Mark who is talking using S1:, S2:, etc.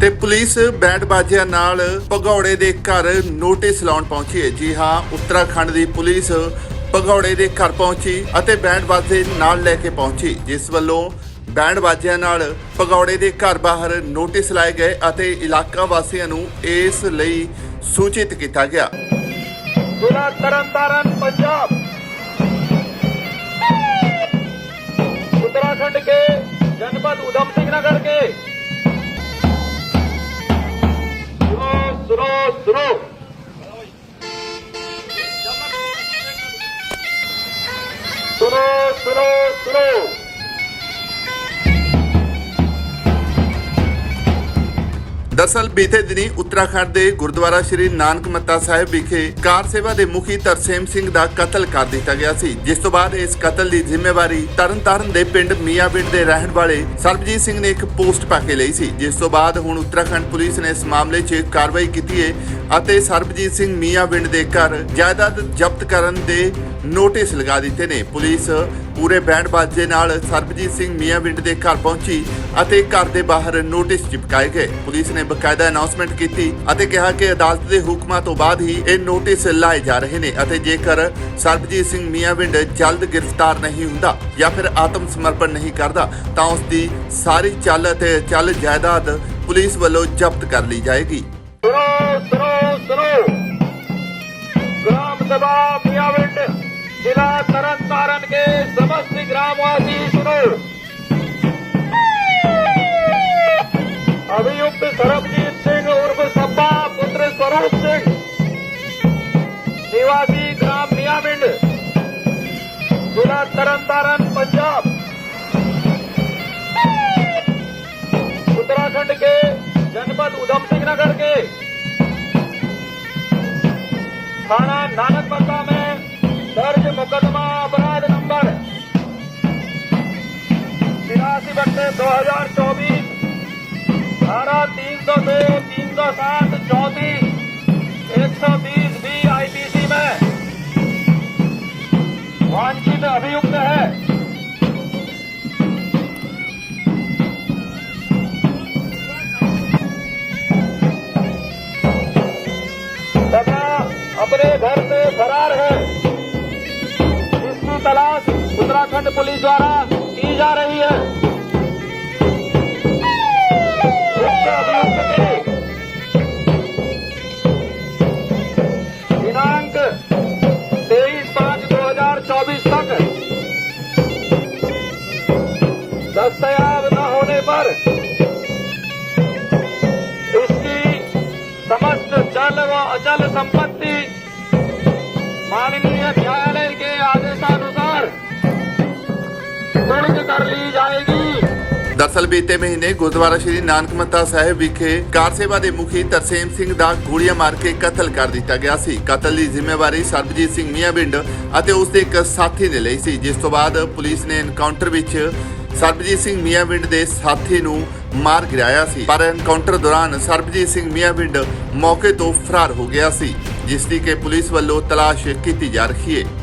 S1: ਤੇ police band ਬਾਜਿਆਂ ਨਾਲ ਭਗੌੜੇ ਦੇ ਘਰ ਨੋਟਿਸ ਲਾਉਣ ਪਹੁੰਚੀ ਹੈ। ਜੀ ਹਾਂ ਉੱਤਰਾਖੰਡ ਦੀ ਪੁਲਿਸ ਭਗੌੜੇ ਦੇ ਘਰ ਪਹੁੰਚੀ ਅਤੇ ਬੈਂਡ ਬਾਜੇ ਨਾਲ ਲੈ ਕੇ ਪਹੁੰਚੀ ਜਿਸ ਵੱਲੋਂ ਬੈਂਡ ਬਾਜਿਆਂ ਨਾਲ ਭਗੌੜੇ ਦੇ ਘਰ ਬਾਹਰ ਨੋਟਿਸ ਲਾਏ ਗਏ ਅਤੇ ਇਲਾਕਾ ਵਾਸੀਆਂ ਨੂੰ ਇਸ ਲਈ ਸੂਚਿਤ ਕੀਤਾ ਗਿਆ।
S2: ਜ਼ਿਲ੍ਹਾ ਤਰਨਤਾਰਨ ਪੰਜਾਬ। రోజు సురో సురో సురో. सुनो
S1: ਬੀਤੇ ਦਿਨੀ ਉੱਤਰਾਖੰਡ ਦੇ ਗੁਰਦੁਆਰਾ ਸ੍ਰੀ ਨਾਨਕ ਮੱਤਾ ਸਾਹਿਬ ਵਿਖੇ ਕਾਰ ਸੇਵਾ ਦੇ ਮੁਖੀ ਤਰਸੇਮ ਸਿੰਘ ਦਾ ਕਤਲ ਕਰ ਦਿੱਤਾ ਗਿਆ ਸੀ, ਜਿਸ ਤੋਂ ਬਾਅਦ ਇਸ ਕਤਲ ਦੀ ਜ਼ਿੰਮੇਵਾਰੀ ਤਰਨਤਾਰਨ ਦੇ ਪਿੰਡ ਮੀਆਂਪਿੰਡ ਦੇ ਰਹਿਣ ਵਾਲੇ ਸਰਬਜੀਤ ਸਿੰਘ ਨੇ ਇੱਕ ਪੋਸਟ ਪਾ ਕੇ ਲਈ ਸੀ, ਜਿਸ ਤੋਂ ਬਾਅਦ ਹੁਣ ਉੱਤਰਾਖੰਡ ਪੁਲਿਸ ਨੇ ਇਸ ਮਾਮਲੇ 'ਚ ਕਾਰਵਾਈ ਕੀਤੀ ਹੈ ਅਤੇ ਸਰਬਜੀਤ ਸਿੰਘ ਮੀਆਂਵਿੰਡ ਦੇ ਘਰ ਜਾਇਦਾਦ ਜ਼ਬਤ ਕਰਨ ਦੇ ਨੋਟਿਸ ਲਗਾ ਦਿੱਤੇ ਨੇ। ਪੁਲਿਸ ਪੂਰੇ ਬੈਂਡ ਬਾਜੇ ਨਾਲ ਸਰਬਜੀਤ ਸਿੰਘ ਮੀਆਂਵਿੰਡ ਦੇ ਘਰ ਪਹੁੰਚੀ ਅਤੇ ਘਰ ਦੇ ਬਾਹਰ ਨੋਟਿਸ ਚਿਪਕਾਏ ਗਏ। ਪੁਲਿਸ ਨੇ ਬਕਾਇਦਾ ਅਨਾਉਂਸਮੈਂਟ ਕੀਤੀ ਅਤੇ ਕਿਹਾ ਕਿ ਅਦਾਲਤ ਦੇ ਹੁਕਮਾਂ ਤੋਂ ਬਾਅਦ ਹੀ ਇਹ ਨੋਟਿਸ ਲਾਏ ਜਾ ਰਹੇ ਨੇ ਅਤੇ ਜੇਕਰ ਸਰਬਜੀਤ ਸਿੰਘ ਮੀਆਂਵਿੰਡ ਜਲਦ ਗ੍ਰਿਫਤਾਰ ਨਹੀਂ ਹੁੰਦਾ ਜਾਂ ਫਿਰ ਆਤਮ ਸਮਰਪਣ ਨਹੀਂ ਕਰਦਾ, ਤਾਂ ਉਸ ਦੀ ਸਾਰੀ ਚੱਲ ਅਤੇ ਚੱਲ ਜਾਇਦਾਦ ਪੁਲਿਸ ਵੱਲੋਂ ਜ਼ਬਤ ਕਰ ਲਈ ਜਾਏਗੀ।
S2: जिला तरन तारण के समस्त ग्रामवासी सुनो अभियुक्त सरबजीत सिंह उर्फ सब्बा पुत्र स्वरूप सिंह निवासी ग्राम मियाविंड जिला तरन तारण पंजाब उत्तराखंड के जनपद उधम सिंह नगर के थाना नानक मक्का में दर्ज मुकदमा अपराध नंबर तिरासी बट्टे दो हजार चौबीस धारा तीन सौ दो तीन सौ सात चौतीस एक सौ बीस बी आईपीसी में वांछित अभियुक्त है तथा अपने घर से फरार है इसकी तलाश उत्तराखंड पुलिस द्वारा की जा रही है। दिनांक तेईस पाँच दो हज़ार चौबीस तक। दस्तयाब न होने पर इसकी समस्त चल व अचल संपत्ति माननीय न्यायालय के आदेशानुसार कुर्क कर ली जाएगी
S1: ਦਰਅਸਲ ਬੀਤੇ ਮਹੀਨੇ ਗੁਰਦੁਆਰਾ ਸ਼੍ਰੀ ਨਾਨਕ ਮੱਤਾ ਸਾਹਿਬ ਵਿਖੇ ਕਾਰ ਸੇਵਾ ਦੇ ਮੁਖੀ ਤਰਸੇਮ ਸਿੰਘ ਦਾ ਗੋਲੀਆਂ ਮਾਰ ਕੇ ਕਤਲ ਕਰ ਦਿੱਤਾ ਗਿਆ ਸੀ ਕਤਲ ਦੀ ਜ਼ਿੰਮੇਵਾਰੀ ਸਰਬਜੀਤ ਸਿੰਘ ਮੀਆਂਬਿੰਡ ਅਤੇ ਉਸ ਦੇ ਇੱਕ ਸਾਥੀ ਨੇ ਲਈ ਸੀ ਜਿਸ ਤੋਂ ਬਾਅਦ ਪੁਲਿਸ ਨੇ ਐਨਕਾਊਂਟਰ ਵਿੱਚ ਸਰਬਜੀਤ ਸਿੰਘ ਮੀਆਂਬਿੰਡ ਦੇ ਸਾਥੀ ਨੂੰ ਮਾਰ ਗਿਰਾਇਆ ਸੀ ਪਰ ਐਨਕਾਊਂਟਰ ਦੌਰਾਨ ਸਰਬਜੀਤ ਸਿੰਘ ਮੀਆਂਬਿੰਡ ਮੌਕੇ ਤੋਂ ਫਰਾਰ ਹੋ ਗਿਆ ਸੀ ਜਿਸ ਦੀ ਕਿ ਪੁਲਿਸ ਵੱਲੋਂ ਤਲਾਸ਼ ਕੀਤੀ ਜਾ ਰਹੀ ਹੈ